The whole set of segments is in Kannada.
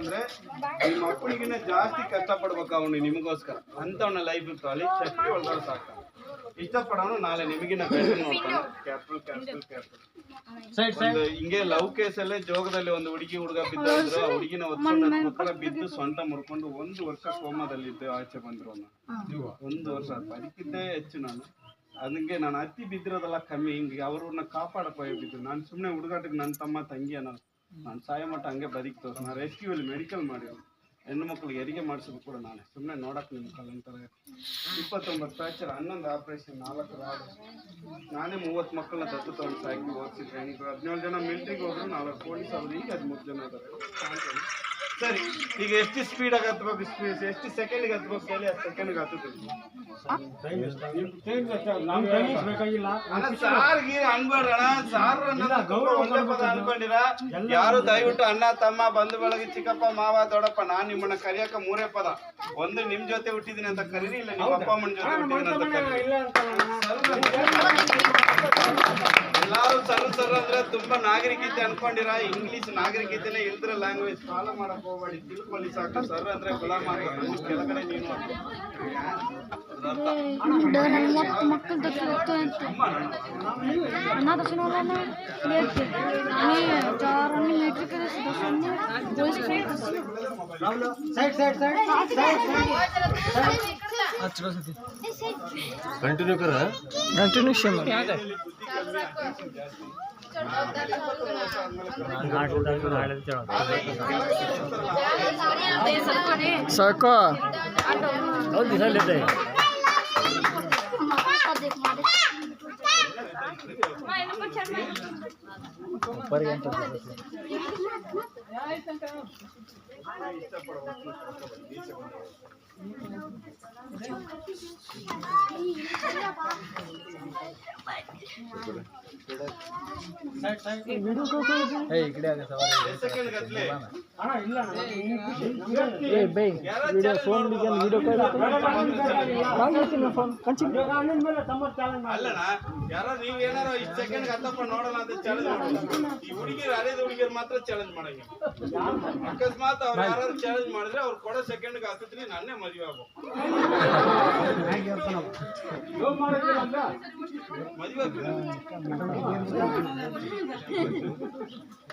ಅಂದ್ರೆ ನಿಮ್ಮ ಅಪ್ಪನಿಗಿನ್ನ ಜಾಸ್ತಿ ಕಷ್ಟಪಡ್ಬೇಕು ಅವನು ನಿಮಗೋಸ್ಕರ. ಅಂತವನ ಲೈಫ್ ಇತ್ತು. ಅಲ್ಲಿ ಶಕ್ತಿ ಒಳಗಡೆ ಸಾಕ. ಇಷ್ಟಪಡೋನು ನಾಳೆ ನಿಮಗಿನ ಬೆಳೆದು ನೋಡ್ತಾನೆ ಕ್ಯಾಪಿಟಲ್ ಕ್ಯಾಪಿಟಲ್ ಕ್ಯಾಪಿಟಲ್ ಒಂದು ಹಿಂಗೆ ಲವ್ ಕೇಸಲ್ಲೇ ಜೋಗದಲ್ಲಿ ಒಂದು ಹುಡುಗಿ ಹುಡುಗ ಬಿದ್ದ ಆ ಹುಡುಗಿನ ಒತ್ತಡ ಮಕ್ಕಳ ಬಿದ್ದು ಸೊಂಟ ಮುರ್ಕೊಂಡು ಒಂದು ವರ್ಷ ಕೋಮದಲ್ಲಿದ್ದು ಆಚೆ ಬಂದ್ರು. ಒಂದು ವರ್ಷ ಬದುಕಿದ್ದೇ ಹೆಚ್ಚು ನಾನು. ಅದಕ್ಕೆ ನಾನು ಅತಿ ಬಿದ್ದಿರೋದೆಲ್ಲ ಕಮ್ಮಿ. ಹಿಂಗೆ ಅವ್ರನ್ನ ಕಾಪಾಡಕ್ ಹೋಗಿದ್ದು ನಾನು ಸುಮ್ಮನೆ ಹುಡುಗಾಟಕ್ಕೆ ನನ್ನ ತಮ್ಮ ತಂಗಿ ಅನ್ನೋದು. ನಾನು ಸಾಯ ಮಟ್ಟ ಹಂಗೆ ಬದುಕ್ತವ್ರು ನಾನು ರೆಸ್ಕ್ಯೂವಲ್ಲಿ ಮೆಡಿಕಲ್ ಮಾಡಿ ಹೆಣ್ಣು ಮಕ್ಕಳಿಗೆ ಹೆರಿಗೆ ಮಾಡಿಸೋದು ಕೂಡ ನಾನೇ. ಸುಮ್ಮನೆ ನೋಡಕ್ಕೆ ನಿಮ್ಮ ಕಲಂತಾರೆ ಇಪ್ಪತ್ತೊಂಬತ್ತು ಫ್ರ್ಯಾಕ್ಚರ್ ಹನ್ನೊಂದು ಆಪ್ರೇಷನ್ ನಾಲ್ಕು ರಾಡು ನಾನೇ ಮೂವತ್ತು ಮಕ್ಕಳನ್ನ ದತ್ತು ತಗೊಂಡು ಸಾಕಿ ಓದಿಸಿ ಟ್ರೈನಿಂಗ್ ಹದಿನೇಳು ಜನ ಮಿಲ್ಟ್ರಿಗೆ ಹೋದ್ರು ನಾಲ್ಕು ಪೊಲೀಸ್ ಅವ್ರು. ಈಗ ಹದಿಮೂರು ಜನ ಇದ್ದಾರೆ. ಸರಿ ಈಗ ಎಷ್ಟು ಸ್ಪೀಡಾಗಿ ಹತ್ಬೇಕು ಸ್ಪೀಡ್ ಎಷ್ಟು ಸೆಕೆಂಡಿಗೆ ಹತ್ಬೇಕು ಹೇಳಿ ಹತ್ತು ಸೆಕೆಂಡ್ಗೆ ಹತ್ತುತ್ತೀವಿ ಸಾರ್ಗೆ ಅನ್ಬೇಡಣ ಸಾರ್ ಒಳ್ಳೆ ಪದ ಅನ್ಕೊಂಡಿರ. ಯಾರು ದಯವಿಟ್ಟು ಅಣ್ಣ ತಮ್ಮ ಬಂಧು ಬಳಗ ಚಿಕ್ಕಪ್ಪ ಮಾವ ದೊಡ್ಡಪ್ಪ ನಾನ್ ನಿಮ್ಮನ್ನ ಕರಿಯಕ ಮೂರೇ ಪದ. ಒಂದು ನಿಮ್ ಜೊತೆ ಹುಟ್ಟಿದೀನಿ ಅಂತ ಕರೀರಿ ಇಲ್ಲ ನಿಮ್ಮ ಅಪ್ಪ ಅಮ್ಮನ ಜೊತೆ ಹುಟ್ಟಿದೀನಿ ಅಂತ ಕರೀರಿ. ಇಲ್ಲ ಅಂತ ಎಲ್ಲಾರು ಸರ್ ಸರ್ ಅಂದ್ರೆ ತುಂಬಾ ನಾಗರಿಕತೆ ಅನ್ಕೊಂಡಿರ ಇಂಗ್ಲಿಷ್ ನಾಗರಿಕತೆನೆ ಇಲ್ದ್ರ ಲ್ಯಾಂಗ್ವೇಜ್ ಫಾಲೋ ಮಾಡಕ್ ಹೋಗ್ಬೇಡಿ ತಿಳ್ಕೊಳ್ಳಿ ಸಾಕು ಸರ್ ಅಂದ್ರೆ ಗುಲಾಮ್ ಕೆಳಗಡೆ ನೀನು ಸೈಡ್ कंटिन्यू कर रहा है? कंटिन्यू शिमर सको और दिखा लेते हैं। ಎಷ್ಟ್ second ಫೋನ್ ಅಲ್ಲಣ್ಣ ಯಾರೋ ನೀವ್ ಏನಾರ ಇಷ್ಟ ಸೆಕೆಂಡ್ ಹತ್ತಪ್ಪ ನೋಡೋಣ ಅಂತ ಚಾಲೆಂಜ್ ಮಾಡೋದು ಈ ಹುಡುಗಿರು ಹರಿದ ಹುಡುಗಿರು ಮಾತ್ರ ಚಾಲೆಂಜ್ ಮಾಡಂಗಿಲ್ಲ ಅಕಸ್ಮಾತ್ ಅವ್ರು ಯಾರು ಚಾಲೆಂಜ್ ಮಾಡಿದ್ರೆ ಅವ್ರು ಕೊಡೋ ಸೆಕೆಂಡ್ ಹತ್ತಿದ್ರಿ ನನ್ನೇ ಮದುವೆ ಆಗೋ ಮದುವೆ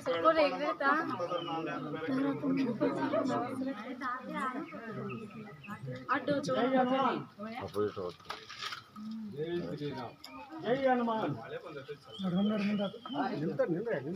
सबको देख रहे था अड्डो चोर जय हनुमान निल निल निल